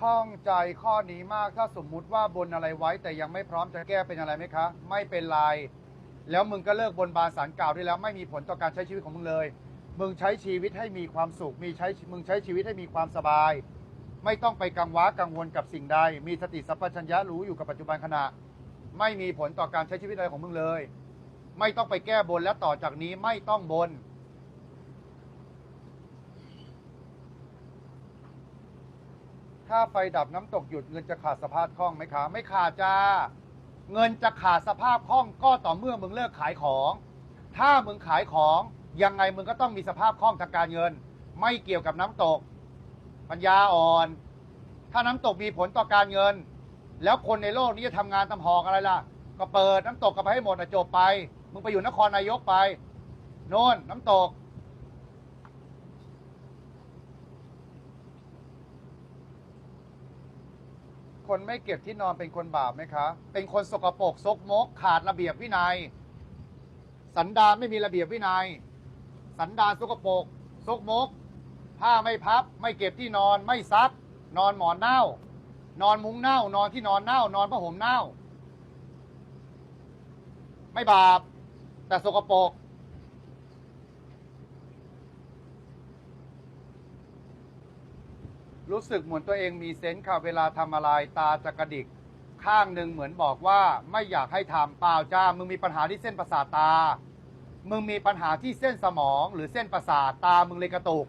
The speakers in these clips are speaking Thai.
ข้องใจข้อนี้มากถ้าสมมุติว่าบนอะไรไว้ แต่ยังไม่พร้อมจะแก้เป็นอะไรไหมคะ ไม่เป็นไร แล้วมึงก็เลิกบนบานสารกล่าวได้แล้ว ไม่มีผลต่อการใช้ชีวิตของมึงเลย มึงใช้ชีวิตให้มีความสุข มีใช้มึงใช้ชีวิตให้มีความสบาย ไม่ต้องไปกังวะกังวลกับสิ่งใด มีสติสัพพัญญะรู้อยู่กับปัจจุบันขณะ ไม่มีผลต่อการใช้ชีวิตอะไรของมึงเลย ไม่ต้องไปแก้บนและต่อจากนี้ไม่ต้องบน ถ้าไฟดับน้ำตกหยุดเงินจะขาดสภาพคล่องไหมคะไม่ขาดจ้า เงินจะขาดสภาพคล่องก็ต่อเมื่อมึงเลิกขายของ ถ้ามึงขายของยังไงมึงก็ต้องมีสภาพคล่องทางการเงิน ไม่เกี่ยวกับน้ำตก ปัญญาอ่อน ถ้าน้ำตกมีผลต่อการเงิน แล้วคนในโลกนี้จะทำงานทำหอกอะไรล่ะ ก็เปิดน้ำตกกันไปให้หมดอะจบไป มึงไปอยู่นครนายกไป โน่นน้ำตก คนไม่เก็บที่นอนเป็นคนบาปไหมคะ เป็นคนสกปรกซกมก ขาดระเบียบวินัย สันดานไม่มีระเบียบวินัย สันดานสกปรกซกมก ผ้าไม่พับ ไม่เก็บที่นอน ไม่ซัก นอนหมอนเน่า นอนมุ้งเน่า นอนที่นอนเน่า นอนผ้าห่มเน่า ไม่บาป แต่สกปรก รู้สึกเหมือนตัวเองมีเซนส์ค่ะเวลาทำอะไรตาจะกระดิก ข้างหนึ่งเหมือนบอกว่าไม่อยากให้ทำเปล่าจ้ามึงมีปัญหาที่เส้นประสาทตา มึงมีปัญหาที่เส้นสมอง หรือเส้นประสาทตามึงเลยกระตุก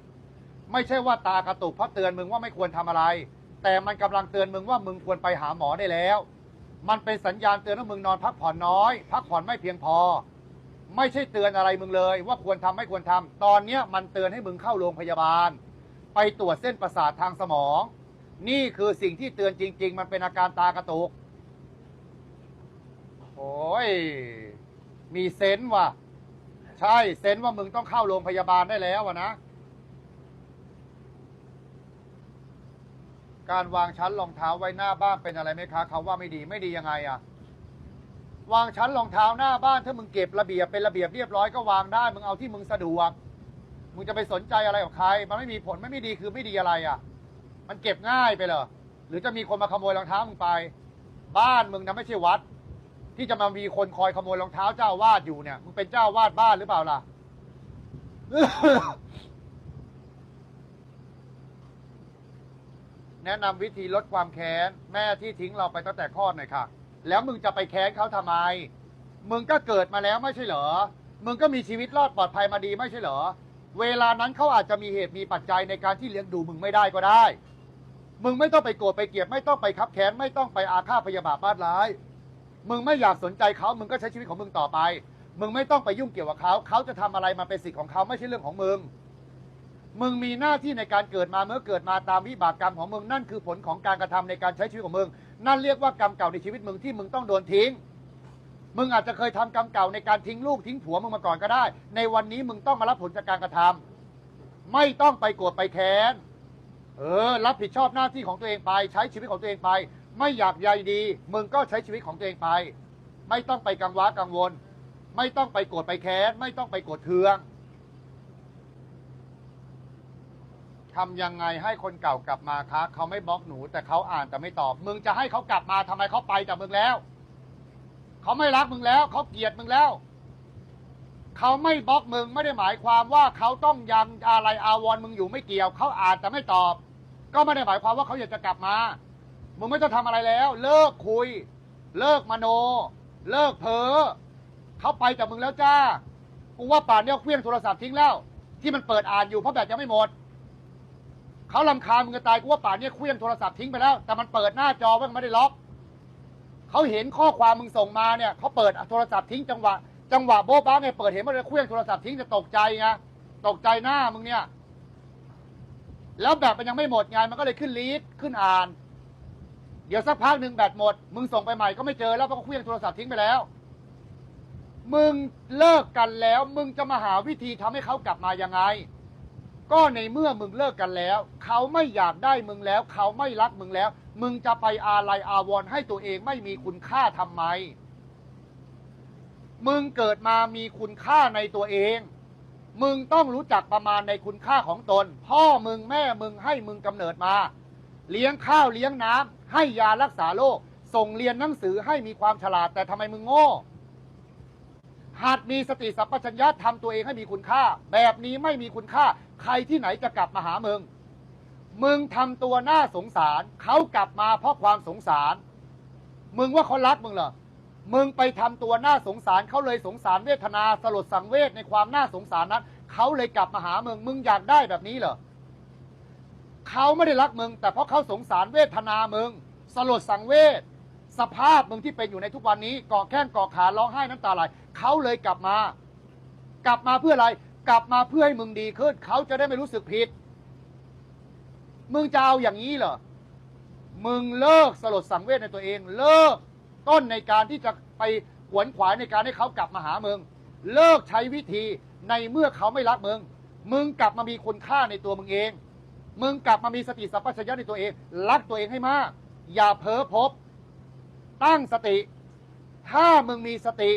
ไม่ใช่ว่าตากระตุกเพราะเตือนมึงว่าไม่ควรทำอะไร แต่มันกำลังเตือนมึงว่ามึงควรไปหาหมอได้แล้ว มันเป็นสัญญาณเตือนว่ามึงนอนพักผ่อนน้อย พักผ่อนไม่เพียงพอ ไม่ใช่เตือนอะไรมึงเลย ว่าควรทำไม่ควรทำตอนเนี้ยมันเตือนให้มึงเข้าโรงพยาบาล ไปตรวจเส้นประสาททางสมอง นี่คือสิ่งที่เตือนจริง ๆ มันเป็นอาการตากระตุกโอ้ย มีเซนส์ว่ะ ใช่เซนส์ว่ามึงต้องเข้าโรงพยาบาลได้แล้วอะนะ การวางชั้นรองเท้าไว้หน้าบ้านเป็นอะไรไหมคะเขาว่าไม่ดีไม่ดียังไงอะวางชั้นรองเท้าหน้าบ้านถ้ามึงเก็บระเบียบเป็นระเบียบเรียบร้อยก็วางได้มึงเอาที่มึงสะดวก มึงจะไปสนใจอะไรกับใคร มันไม่มีผลไม่ไม่ดีคือไม่ดีอะไรอะ มันเก็บง่ายไปเหรอหรือจะมีคนมาขโมยรองเท้ามึงไป บ้านมึงนะไม่ใช่วัด ที่จะมามีคนคอยขโมยรองเท้าเจ้าวาดอยู่เนี่ยมึงเป็นเจ้าวาดบ้านหรือเปล่าล่ะแนะนำวิธีลดความแค้น แม่ที่ทิ้งเราไปตั้งแต่คลอดหน่อยค่ะ แล้วมึงจะไปแค้นเขาทำไม มึงก็เกิดมาแล้วไม่ใช่เหรอ มึงก็มีชีวิตรอดปลอดภัยมาดีไม่ใช่เหรอ เวลานั้นเขาอาจจะมีเหตุมีปัจจัยในการที่เลี้ยงดูมึงไม่ได้ก็ได้ มึงไม่ต้องไปโกรธไปเกลียดไม่ต้องไปคับแค้นไม่ต้องไปอาฆาตพยาบาทบ้านร้าย มึงไม่อยากสนใจเขามึงก็ใช้ชีวิตของมึงต่อไป มึงไม่ต้องไปยุ่งเกี่ยวกับเขาเขาจะทำอะไรมาเป็นสิทธิ์ของเขาไม่ใช่เรื่องของมึง มึงมีหน้าที่ในการเกิดมาเมื่อเกิดมาตามวิบากกรรมของมึงนั่นคือผลของการกระทำในการใช้ชีวิตของมึง นั่นเรียกว่ากรรมเก่าในชีวิตมึงที่มึงต้องโดนทิ้ง มึงอาจจะเคยทำกรรมเก่าในการทิ้งลูกทิ้งผัวมึงมาก่อนก็ได้ ในวันนี้มึงต้องมารับผลจากการกระทำไม่ต้องไปโกรธไปแค้น เออ รับผิดชอบหน้าที่ของตัวเองไป ใช้ชีวิตของตัวเองไป ไม่อยากใยดี มึงก็ใช้ชีวิตของตัวเองไป ไม่ต้องไปกังวะกังวล ไม่ต้องไปโกรธไปแค้น ไม่ต้องไปโกรธเคืองทำยังไงให้คนเก่ากลับมาคะเขาไม่บล็อกหนู แต่เขาอ่านแต่ไม่ตอบ มึงจะให้เขากลับมาทำไมเขาไปจากมึงแล้ว เขาไม่รักมึงแล้วเขาเกลียดมึงแล้ว เขาไม่บล็อกมึงไม่ได้หมายความว่าเขาต้องยังอะไรอาวรมึงอยู่ไม่เกี่ยว เขาอ่านแต่ไม่ตอบ ก็ไม่ได้หมายความว่าเขาอยากจะกลับมามึงไม่ต้องทำอะไรแล้ว เลิกคุย เลิกมโน เลิกเพ้อเขาไปจากมึงแล้วจ้ากูว่าป่านเนี้ยเคลี้ยงโทรศัพท์ทิ้งแล้ว ที่มันเปิดอ่านอยู่เพราะแบตยังไม่หมดเขาลำคาญมึงจะตายกูว่าป่านเนี้ยเคลี้ยงโทรศัพท์ทิ้งไปแล้ว แต่มันเปิดหน้าจอไว้มันไม่ได้ล็อก เขาเห็นข้อความมึงส่งมาเนี่ยเขาเปิดโทรศัพท์ทิ้งจังหวะจังหวะโบ๊ะบ้าไงเปิดเห็นมันเลยเคลี้ยงโทรศัพท์ทิ้งจะตกใจไงตกใจหน้ามึงเนี่ย แล้วแบตมันยังไม่หมดไงมันก็เลยขึ้นลีดขึ้นอ่าน เดี๋ยวสักพักหนึ่งแบตหมด มึงส่งไปใหม่ก็ไม่เจอแล้วเพราะเขาเคลี้ยงโทรศัพท์ทิ้งไปแล้ว มึงเลิกกันแล้ว มึงจะมาหาวิธีทำให้เขากลับมายังไง ก็ในเมื่อมึงเลิกกันแล้ว เขาไม่อยากได้มึงแล้ว เขาไม่รักมึงแล้ว มึงจะไปอาลัยอาวรณ์ให้ตัวเองไม่มีคุณค่าทำไม มึงเกิดมามีคุณค่าในตัวเอง มึงต้องรู้จักประมาณในคุณค่าของตน พ่อมึงแม่มึงให้มึงกำเนิดมา เลี้ยงข้าวเลี้ยงน้ำให้ยารักษาโรคส่งเรียนหนังสือให้มีความฉลาดแต่ทำไมมึงโง่หัดมีสติสัพพัญญะทำตัวเองให้มีคุณค่า แบบนี้ไม่มีคุณค่า ใครที่ไหนจะกลับมาหามึง มึงทำตัวน่าสงสาร เขากลับมาเพราะความสงสาร มึงว่าเขารักมึงเหรอ มึงไปทำตัวน่าสงสาร เขาเลยสงสารเวทนาสลดสังเวชในความน่าสงสารนั้น เขาเลยกลับมาหามึง มึงอยากได้แบบนี้เหรอ เขาไม่ได้รักมึง แต่เพราะเขาสงสารเวทนามึง สลดสังเวชสภาพมึงที่เป็นอยู่ในทุกวันนี้กาะแข้งกาะขาร้องไห้น้ำตาไหลเขาเลยกลับมา กลับมาเพื่ออะไร กลับมาเพื่อให้มึงดีขึ้น เขาจะได้ไม่รู้สึกผิด มึงจะเอาอย่างนี้เหรอ มึงเลิกสลดสังเวชในตัวเอง เลิกต้นในการที่จะไปขวนขวายในการให้เขากลับมาหามึง เลิกใช้วิธีในเมื่อเขาไม่รักมึง มึงกลับมามีคุณค่าในตัวมึงเอง มึงกลับมามีสติสัมปชัญญะในตัวเอง รักตัวเองให้มาก อย่าเพ้อพบ ตั้งสติ ถ้ามึงมีสติ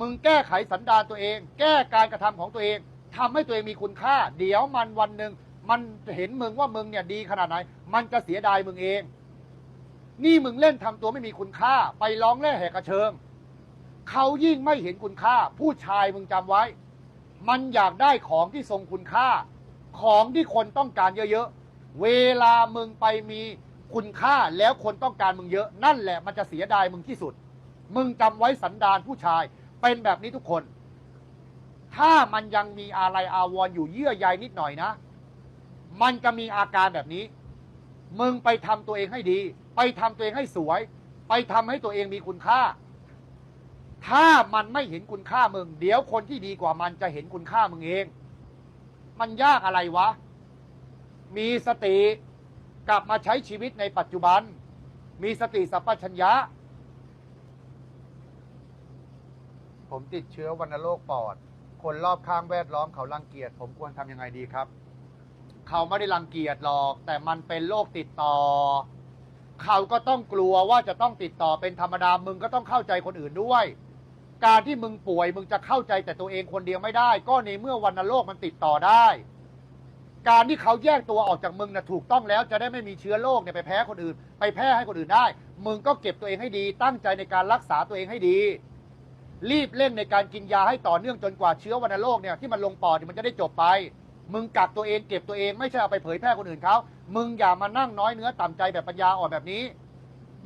มึงแก้ไขสันดานตัวเอง แก้การกระทำของตัวเองทำให้ตัวเองมีคุณค่า เดี๋ยวมันวันหนึ่งมันเห็นมึงว่ามึงเนี่ยดีขนาดไหน มันจะเสียดายมึงเอง นี่มึงเล่นทำตัวไม่มีคุณค่า ไปร้องแร่แหกกระเชิงเขายิ่งไม่เห็นคุณค่า ผู้ชายมึงจำไว้ มันอยากได้ของที่ทรงคุณค่า ของที่คนต้องการเยอะๆ เวลามึงไปมีคุณค่าแล้วคนต้องการมึงเยอะ นั่นแหละมันจะเสียดายมึงที่สุด มึงจำไว้สันดานผู้ชาย เป็นแบบนี้ทุกคน ถ้ามันยังมีอะไรอาวรณ์อยู่เยื่อใยนิดหน่อยนะ มันจะมีอาการแบบนี้ มึงไปทำตัวเองให้ดี ไปทำตัวเองให้สวย ไปทำให้ตัวเองมีคุณค่า ถ้ามันไม่เห็นคุณค่ามึง เดี๋ยวคนที่ดีกว่ามันจะเห็นคุณค่ามึงเอง มันยากอะไรวะ มีสติกลับมาใช้ชีวิตในปัจจุบัน มีสติสัพพัญญะ ผมติดเชื้อวัณโรคปอด คนรอบข้างแวดล้อมเขารังเกียจ ผมควรทำยังไงดีครับ เขาไม่ได้รังเกียจหรอก แต่มันเป็นโรคติดต่อ เขาก็ต้องกลัวว่าจะต้องติดต่อเป็นธรรมดา มึงก็ต้องเข้าใจคนอื่นด้วย การที่มึงป่วยมึงจะเข้าใจแต่ตัวเองคนเดียวไม่ได้ ก็ในเมื่อวันโรคมันติดต่อได้ การที่เขาแยกตัวออกจากมึงนะถูกต้องแล้วจะได้ไม่มีเชื้อโรคเนี่ยไปแพ้คนอื่น ไปแพร่ให้คนอื่นได้ มึงก็เก็บตัวเองให้ดี ตั้งใจในการรักษาตัวเองให้ดี รีบเร่งในการกินยาให้ต่อเนื่องจนกว่าเชื้อวัณโรคเนี่ยที่มันลงปอดมันจะได้จบไป มึงกักตัวเองเก็บตัวเองไม่ใช่เอาไปเผยแพร่คนอื่นเขา มึงอย่ามานั่งน้อยเนื้อต่ำใจแบบปัญญาอ่อนแบบนี้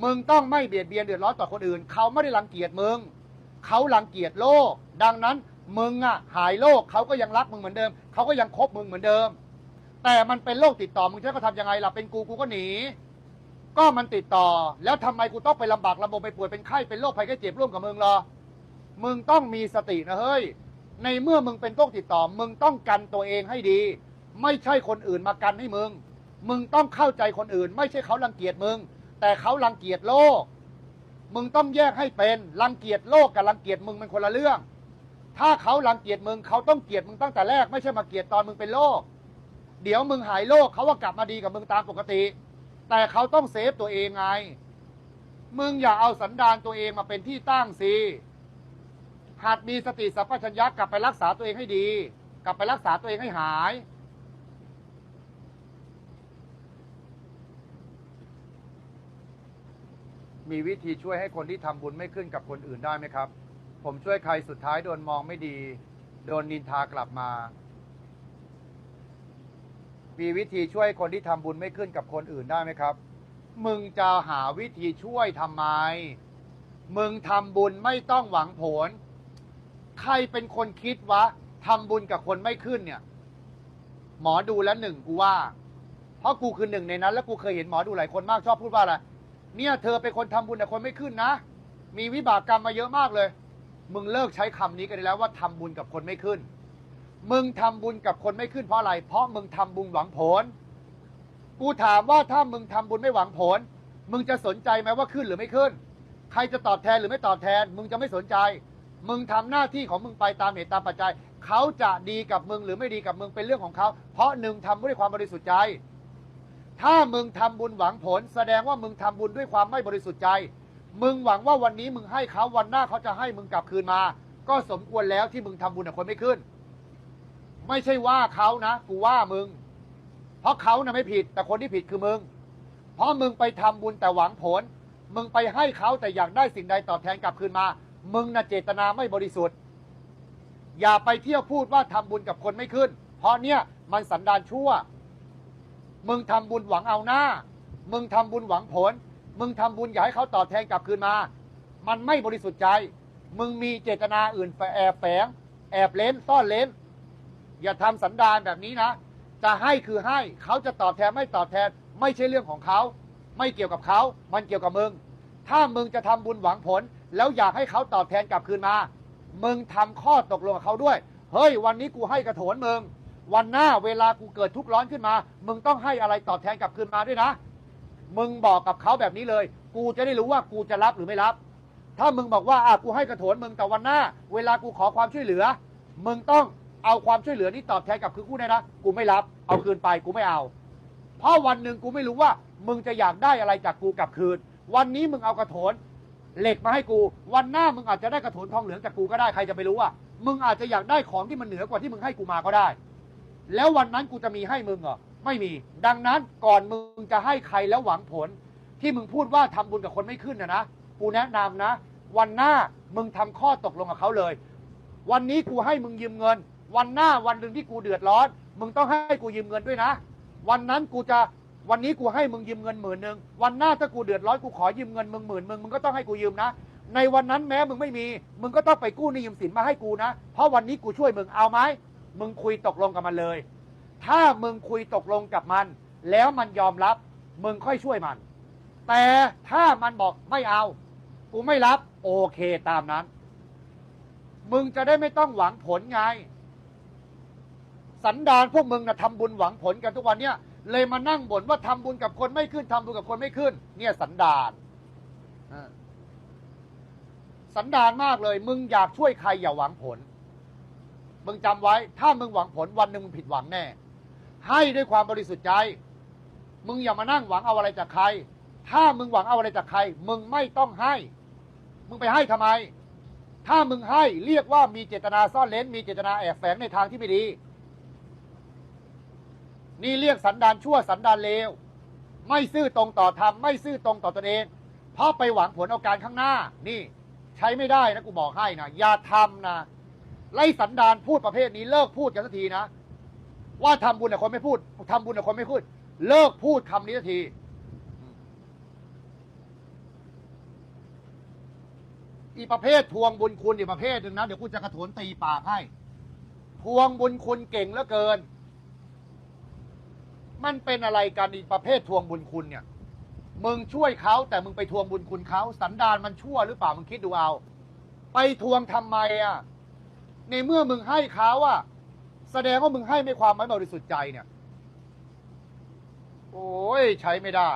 มึงต้องไม่เบียดเบียนเดือดร้อนต่อคนอื่น เขาไม่ได้รังเกียจมึง เขารังเกียจโลก ดังนั้นมึงอะหายโรคเขาก็ยังรักมึงเหมือนเดิม เขาก็ยังคบมึงเหมือนเดิม แต่มันเป็นโรคติดต่อมึงจะเขาทำยังไงล่ะเป็นกูกูก็หนีก็มันติดต่อ แล้วทำไมกูต้องไปลำบากลำบนไปป่วยเป็นไข้เป็นโรคภัยไข้เจ็บร่วมกับมึงหรอ มึงต้องมีสตินะเฮ้ย ในเมื่อมึงเป็นโรคติดต่อ มึงต้องกันตัวเองให้ดี ไม่ใช่คนอื่นมากันให้มึง มึงต้องเข้าใจคนอื่น ไม่ใช่เขารังเกียจมึง แต่เขารังเกียจโลก มึงต้องแยกให้เป็นรังเกียจโลกกับรังเกียจมึงเป็นคนละเรื่อง ถ้าเขารังเกียจมึงเขาต้องเกลียดมึงตั้งแต่แรกไม่ใช่มาเกลียดตอนมึงเป็นโรคเดี๋ยวมึงหายโรคเขาว่ากลับมาดีกับมึงตามปกติ แต่เขาต้องเซฟตัวเองไง มึงอย่าเอาสันดานตัวเองมาเป็นที่ตั้งสิ หัดมีสติสัพพัญญะกลับไปรักษาตัวเองให้ดี กลับไปรักษาตัวเองให้หาย มีวิธีช่วยให้คนที่ทำบุญไม่ขึ้นกับคนอื่นได้ไหมครับ ผมช่วยใครสุดท้ายโดนมองไม่ดี โดนนินทากลับมา มีวิธีช่วยคนที่ทำบุญไม่ขึ้นกับคนอื่นได้ไหมครับ มึงจะหาวิธีช่วยทำไม มึงทำบุญไม่ต้องหวังผล ใครเป็นคนคิดวะทำบุญกับคนไม่ขึ้นเนี่ย หมอดูแล้วหนึ่งกูว่า เพราะกูคือหนึ่งในนั้น แล้วกูเคยเห็นหมอดูหลายคนมากชอบพูดว่าอะไรเนี่ยเธอเป็นคนทำบุญแต่คนไม่ขึ้นนะ มีวิบากกรรมมาเยอะมากเลย มึงเลิกใช้คำนี้กันได้แล้วว่าทำบุญกับคนไม่ขึ้น มึงทำบุญกับคนไม่ขึ้นเพราะอะไร เพราะมึงทำบุญหวังผล กูถามว่าถ้ามึงทำบุญไม่หวังผล มึงจะสนใจไหมว่าขึ้นหรือไม่ขึ้น ใครจะตอบแทนหรือไม่ตอบแทน มึงจะไม่สนใจ มึงทำหน้าที่ของมึงไปตามเหตุตามปัจจัย เขาจะดีกับมึงหรือไม่ดีกับมึงเป็นเรื่องของเขา เพราะหนึ่งทำด้วยความบริสุทธิ์ใจ ถ้ามึงทำบุญหวังผล แสดงว่ามึงทำบุญด้วยความไม่บริสุทธิ์ใจ มึงหวังว่าวันนี้มึงให้เขาวันหน้าเขาจะให้มึงกลับคืนมา ก็สมควรแล้วที่มึงทำบุญกับคนไม่ขึ้น ไม่ใช่ว่าเขานะกูว่ามึง เพราะเขานะไม่ผิด แต่คนที่ผิดคือมึง เพราะมึงไปทำบุญแต่หวังผล มึงไปให้เขาแต่อยากได้สิ่งใดตอบแทนกลับคืนมา มึงน่ะเจตนาไม่บริสุทธิ์ อย่าไปเที่ยวพูดว่าทำบุญกับคนไม่ขึ้น เพราะเนี่ยมันสันดานชั่ว มึงทำบุญหวังเอาหน้า มึงทำบุญหวังผล มึงทำบุญอยากให้เขาตอบแทนกลับคืนมา มันไม่บริสุทธิ์ใจ มึงมีเจตนาอื่นแอบแฝง แอบเล้นซ่อนเล้น อย่าทำสันดานแบบนี้นะ จะให้คือให้เขาจะตอบแทนไม่ตอบแทน ไม่ใช่เรื่องของเขา ไม่เกี่ยวกับเขา มันเกี่ยวกับมึง ถ้ามึงจะทำบุญหวังผล แล้วอยากให้เขาตอบแทนกลับคืนมา มึงทำข้อตกลงกับเขาด้วย เฮ้ย วันนี้กูให้กระโถนมึง วันหน้าเวลากูเกิดทุกข์ร้อนขึ้นมา มึงต้องให้อะไรตอบแทนกลับคืนมาด้วยนะ มึงบอกกับเขาแบบนี้เลย กูจะได้รู้ว่ากูจะรับหรือไม่รับ ถ้ามึงบอกว่าอะกูให้กระโถนมึงแต่วันหน้า เวลากูขอความช่วยเหลือ มึงต้องเอาความช่วยเหลือนี้ตอบแทนกลับคืนกูได้นะ กูไม่รับ เอาคืนไปกูไม่เอา เพราะวันหนึ่งกูไม่รู้ว่า มึงจะอยากได้อะไรจากกูกลับคืน วันนี้มึงเอากระโถน เหล็กมาให้กู วันหน้ามึงอาจจะได้กระโถนทองเหลืองจากกูก็ได้ใครจะไปรู้ว่า มึงอาจจะอยากได้ของที่มันเหนือกว่าที่มึงให้กูมาก็ได้ แล้ววันนั้นกูจะมีให้มึงเหรอไม่มี ดังนั้นก่อนมึงจะให้ใครแล้วหวังผล ที่มึงพูดว่าทำบุญกับคนไม่ขึ้นนะนะกูแนะนำนะ วันหน้ามึงทำข้อตกลงกับเขาเลย วันนี้กูให้มึงยืมเงิน วันหน้าวันหนึ่งที่กูเดือดร้อน มึงต้องให้กูยืมเงินด้วยนะ วันนั้นกูจะ วันนี้กูให้มึงยืมเงินหมื่นหนึ่งวันหน้าถ้ากูเดือดร้อนกูขอยืมเงินมึงหมื่นมึงมึงก็ต้องให้กูยืมนะ ในวันนั้นแม้มึงไม่มี มึงก็ต้องไปกู้หนี้ยืมสินมาให้กูนะ เพราะวันนี้กูช่วยมึงเอาไหมมึงคุยตกลงกับมันเลย ถ้ามึงคุยตกลงกับมัน แล้วมันยอมรับ มึงค่อยช่วยมัน แต่ถ้ามันบอกไม่เอา กูไม่รับ โอเคตามนั้น มึงจะได้ไม่ต้องหวังผลไง สันดานพวกมึงนะทำบุญหวังผลกันทุกวันเนี่ย เลยมานั่งบ่นว่าทำบุญกับคนไม่ขึ้นทำบุญกับคนไม่ขึ้น เนี่ยสันดานสันดานมากเลย มึงอยากช่วยใครอย่าหวังผล มึงจำไว้ ถ้ามึงหวังผลวันหนึ่งมึงผิดหวังแน่ ให้ด้วยความบริสุทธิ์ใจ มึงอย่ามานั่งหวังเอาอะไรจากใคร ถ้ามึงหวังเอาอะไรจากใคร มึงไม่ต้องให้ มึงไปให้ทำไม ถ้ามึงให้เรียกว่ามีเจตนาซ่อนเล้นมีเจตนาแอบแฝงในทางที่ไม่ดี นี่เรียกสันดานชั่วสันดานเลว ไม่ซื่อตรงต่อธรรมไม่ซื่อตรงต่อตนเอง เพราะไปหวังผลเอาการข้างหน้า นี่ ใช้ไม่ได้นะกูบอกให้นะอย่าทำนะไล่สันดานพูดประเภทนี้เลิกพูดกันสักทีนะ ว่าทำบุญแต่คนไม่พูดทำบุญแต่คนไม่พูด เลิกพูดคำนี้สักทีอีประเภททวงบุญคุณอีประเภทหนึ่งนะเดี๋ยวกูจะกระโถนตีปากให้ ทวงบุญคุณเก่งเหลือเกิน มันเป็นอะไรกันอีกประเภททวงบุญคุณเนี่ย มึงช่วยเขาแต่มึงไปทวงบุญคุณเขาสันดานมันชั่วหรือเปล่ามึงคิดดูเอา ไปทวงทำไมอะ ในเมื่อมึงให้เขาอะ แสดงว่ามึงให้ไม่ความไม่บริสุทธิ์ใจเนี่ย โอ้ยใช้ไม่ได้